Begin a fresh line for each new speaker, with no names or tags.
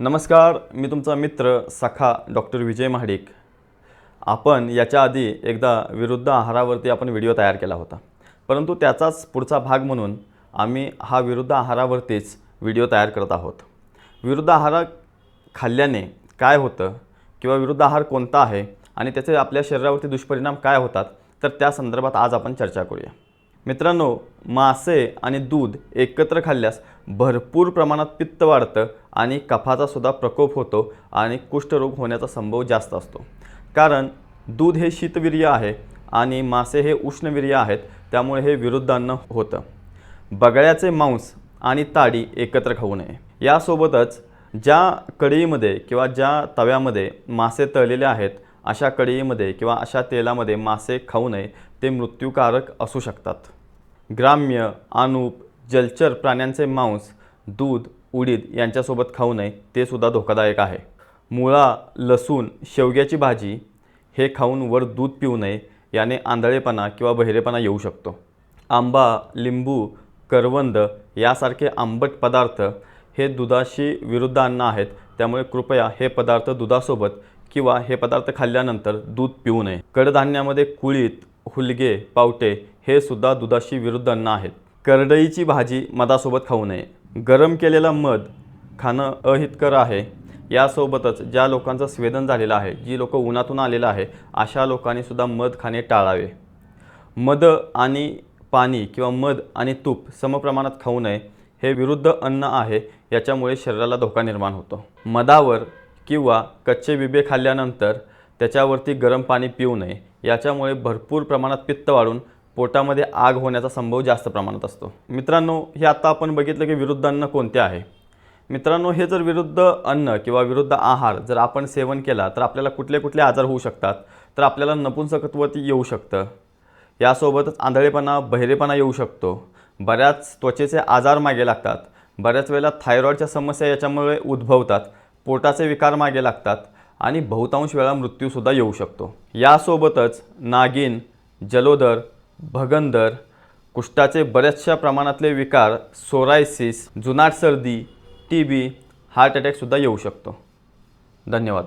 नमस्कार मी तुमचा मित्र सखा डॉक्टर विजय महाडिक. आपण याच्या आधी एकदा विरुद्ध आहारावरती आपण व्हिडिओ तयार केला होता. परंतु त्याचाच पुढचा भाग म्हणून आम्ही हा विरुद्ध आहारावरतीच व्हिडिओ तयार करत आहोत. विरुद्ध आहार खाल्ल्याने काय होतं किंवा विरुद्ध आहार कोणता आहे आणि त्याचे आपल्या शरीरावरती दुष्परिणाम काय होतात तर त्या संदर्भात आज आपण चर्चा करूया. मित्रांनो मासे आणि दूध एकत्र खाल्ल्यास भरपूर प्रमाणात पित्त वाढतं आणि कफाचा सुद्धा प्रकोप होतो आणि कुष्ठरोग होण्याचा संभव जास्त असतो. कारण दूध हे शीतवीर्य आहे आणि मासे हे उष्णवीर्य आहेत त्यामुळे हे विरुद्ध होतं. बगळ्याचे मांस आणि ताडी एकत्र खाऊ नये. यासोबतच ज्या कढईमध्ये किंवा ज्या तव्यामध्ये मासे तळलेले आहेत अशा कढईमध्ये किंवा अशा तेलामध्ये मासे खाऊ नये ते मृत्यूकारक असू शकतात. ग्राम्य अनुप जलचर प्राण्यांचे मांस दूध उडीद यांच्यासोबत खाऊ नये ते सुद्धा धोकादायक आहे. मुळा लसूण शेवग्याची भाजी हे खाऊन वर दूध पिऊ नये याने आंधळेपणा किंवा बहिरेपणा येऊ शकतो. आंबा लिंबू करवंद यासारखे आंबट पदार्थ हे दुधाशी विरुद्ध अन्न आहेत त्यामुळे कृपया हे पदार्थ दुधासोबत किंवा हे पदार्थ खाल्ल्यानंतर दूध पिऊ नये. कडधान्यामध्ये कुळीत हुलगे पावटे हे सुद्धा दुधाशी विरुद्ध अन्न आहेत. करडईची भाजी मधासोबत खाऊ नये. गरम केलेला मध खाणं अहितकर आहे. यासोबतच ज्या लोकांचं स्वेदन झालेलं आहे जी लोक उन्हातून आलेलं आहे अशा लोकांनी सुद्धा मध खाणे टाळावे. मध आणि पाणी किंवा मध आणि तूप समप्रमाणात खाऊ नये हे विरुद्ध अन्न आहे याच्यामुळे शरीराला धोका निर्माण होतो. मधावर किंवा कच्चे बिबे खाल्ल्यानंतर त्याच्यावरती गरम पाणी पिऊ नये. याच्यामुळे भरपूर प्रमाणात पित्त वाढून पोटामध्ये आग होण्याचा संभव जास्त प्रमाणात असतो. मित्रांनो हे आत्ता आपण बघितलं की विरुद्ध अन्न कोणते आहे? मित्रांनो हे जर विरुद्ध अन्न किंवा विरुद्ध आहार जर आपण सेवन केला तर आपल्याला कुठले कुठले आजार होऊ शकतात? तर आपल्याला नपुंसकत्वती येऊ शकतं. यासोबतच आंधळेपणा बहिरेपणा येऊ शकतो. बऱ्याच त्वचेचे आजार मागे लागतात. बऱ्याच वेळेला थायरॉईडच्या समस्या याच्यामुळे उद्भवतात. पोटाचे विकार मागे लागतात. आणि बहुतांश वेळा मृत्यूसुद्धा येऊ शकतो. यासोबतच नागिन जलोदर भगंदर कुष्ठाचे बऱ्याचशा प्रमाणातले विकार सोरायसिस जुनाट सर्दी टी बी हार्ट अटॅकसुद्धा येऊ शकतो. धन्यवाद.